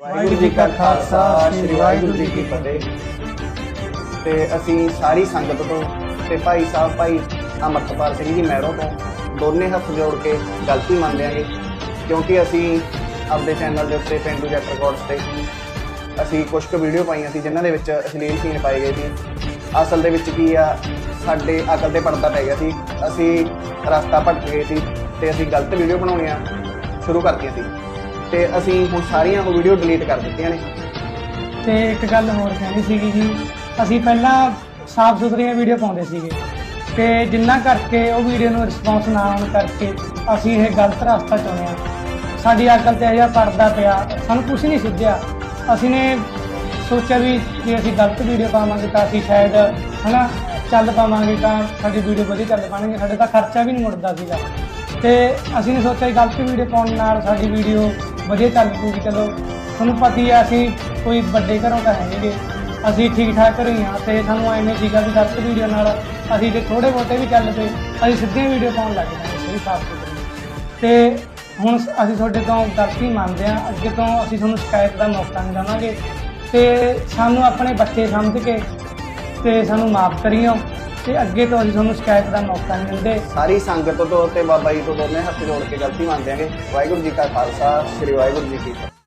ਵਾਹਿਗੁਰੂ ਜੀ ਕਾ ਖਾਲਸਾ, ਸ੍ਰੀ ਵਾਹਿਗੁਰੂ ਜੀ ਕੀ ਫਤਿਹ। ਤੇ ਅਸੀਂ ਸਾਰੀ ਸੰਗਤ ਤੋਂ ਤੇ ਭਾਈ ਸਾਹਿਬ, ਭਾਈ ਅਮਰਤਪਾਲ ਸਿੰਘ ਜੀ ਮਹਿਰੋਂ ਤੋਂ ਦੋਨੇ ਹੱਥ ਜੋੜ ਕੇ ਗਲਤੀ ਮੰਨਦੇ ਆਂਗੇ ਕਿਉਂਕਿ ਅਸੀਂ ਆਪਦੇ ਚੈਨਲ ਦੇ ਉੱਤੇ, ਪਿੰਡੂ ਜੱਟ ਰਿਕਾਰਡਸ ਤੇ ਅਸੀਂ ਕੁਝ ਕੁ ਵੀਡੀਓ ਪਾਈਆਂ ਸੀ, ਜਿਨ੍ਹਾਂ ਦੇ ਵਿੱਚ ਅਸ਼ਲੀਲ ਸੀਨ ਪਾਏ ਗਏ ਸੀ। ਅਸਲ ਦੇ ਵਿੱਚ ਕੀ ਆ, ਸਾਡੇ ਅਕਲ ਤੇ ਪਰਦਾ ਪੈ ਗਿਆ ਸੀ। ਅਸੀਂ ਰਸਤਾ ਭਟਕ ਗਏ ਸੀ ਤੇ ਅਸੀਂ ਗਲਤ ਵੀਡੀਓ ਬਣਾਉਣੀਆਂ ਸ਼ੁਰੂ ਕਰਤੀਆਂ ਸੀ। ਤੇ ਅਸੀਂ ਹੁਣ ਸਾਰੀਆਂ ਉਹ ਵੀਡੀਓ ਡਿਲੀਟ ਕਰ ਦਿੱਤੀਆਂ ਨੇ। ਤੇ ਇੱਕ ਗੱਲ ਹੋਰ ਕਹਿਣੀ ਸੀਗੀ ਜੀ, ਅਸੀਂ ਪਹਿਲਾਂ ਸਾਫ਼ ਸੁਥਰੀਆਂ ਵੀਡੀਓ ਪਾਉਂਦੇ ਸੀਗੇ। ਤੇ ਜਿੰਨਾ ਕਰਕੇ ਉਹ ਵੀਡੀਓ ਨੂੰ ਰਿਸਪੌਂਸ ਨਾ ਆਉਣ ਕਰਕੇ ਅਸੀਂ ਇਹ ਗਲਤ ਰਸਤਾ ਚੁਣਿਆ। ਸਾਡੀ ਅਕਲ ਤੇ ਅਜਿਹਾ ਪਰਦਾ ਪਿਆ, ਸਾਨੂੰ ਕੁਝ ਨਹੀਂ ਸੁਝਿਆ ਅਸੀਂ ਨੇ ਸੋਚਿਆ ਵੀ ਜੇ ਅਸੀਂ ਗਲਤ ਵੀਡੀਓ ਪਾਵਾਂਗੇ ਤਾਂ ਅਸੀਂ ਸ਼ਾਇਦ, ਹਨਾ, ਚੱਲ ਪਾਵਾਂਗੇ ਤਾਂ ਸਾਡੀ ਵੀਡੀਓ ਵਧੀਆ ਚੱਲ ਪਾਣਗੇ, ਸਾਡੇ ਤਾਂ ਖਰਚਾ ਵੀ ਨਹੀਂ ਮੁੜਦਾ ਸੀਗਾ। ਤੇ ਅਸੀਂ ਨੇ ਸੋਚਿਆ ਵੀ ਗਲਤ ਵੀਡੀਓ ਪਾਉਣ ਨਾਲ ਸਾਡੀ ਵੀਡੀਓ ਵਧੀਆ ਚੱਲ ਪੂਗੀ ਚਲੋ। ਤੁਹਾਨੂੰ ਪਤਾ ਹੀ ਹੈ ਅਸੀਂ ਕੋਈ ਵੱਡੇ ਘਰੋਂ ਤਾਂ ਹੈ ਨਹੀਂਗੇ ਅਸੀਂ ਠੀਕ ਠਾਕ ਘਰੇ ਹੀ ਹਾਂ ਤੇ ਸਾਨੂੰ ਐਵੇਂ ਸੀਗਾ ਵੀ ਗਲਤ ਵੀਡੀਓ ਨਾਲ ਅਸੀਂ ਜੇ ਥੋੜੇ ਬਹੁਤੇ ਵੀ ਚੱਲ ਪਏ ਅਸੀਂ ਸਿੱਧੀਆਂ ਵੀਡੀਓ ਪਾਉਣ ਲੱਗ ਜਾਂਦੇ ਸਹੀ ਸਾਫ਼ ਤੇ ਹੁਣ ਅਸੀਂ ਤੁਹਾਡੇ ਤੋਂ ਗਲਤੀ ਮੰਨਦੇ ਹਾਂ ਅੱਗੇ ਤੋਂ ਅਸੀਂ ਤੁਹਾਨੂੰ ਸ਼ਿਕਾਇਤ ਦਾ ਮੌਕਾ ਨਹੀਂ ਦੇਵਾਂਗੇ। ਤੇ ਸਾਨੂੰ ਆਪਣੇ ਬੱਚੇ ਸਮਝ ਕੇ ਤੇ ਸਾਨੂੰ ਮਾਫ ਕਰਿਓ। ਤੇ ਅੱਗੇ ਤੋਂ ਅਸੀਂ ਤੁਹਾਨੂੰ ਸ਼ਿਕਾਇਤ ਦਾ ਮੌਕਾ ਨਹੀਂ ਦਿੰਦੇ। ਸਾਰੀ ਸੰਗਤ ਤੋਂ ਤੇ ਬਾਬਾ ਜੀ ਤੋਂ ਦੋਨੇ ਹੱਥ ਜੋੜ ਕੇ ਗਲਤੀ ਮੰਨਦੇ ਆਂਗੇ ਵਾਹਿਗੁਰੂ ਜੀ ਕਾ ਖਾਲਸਾ, ਸ੍ਰੀ ਵਾਹਿਗੁਰੂ ਜੀ ਕੀ ਫਤਿਹ।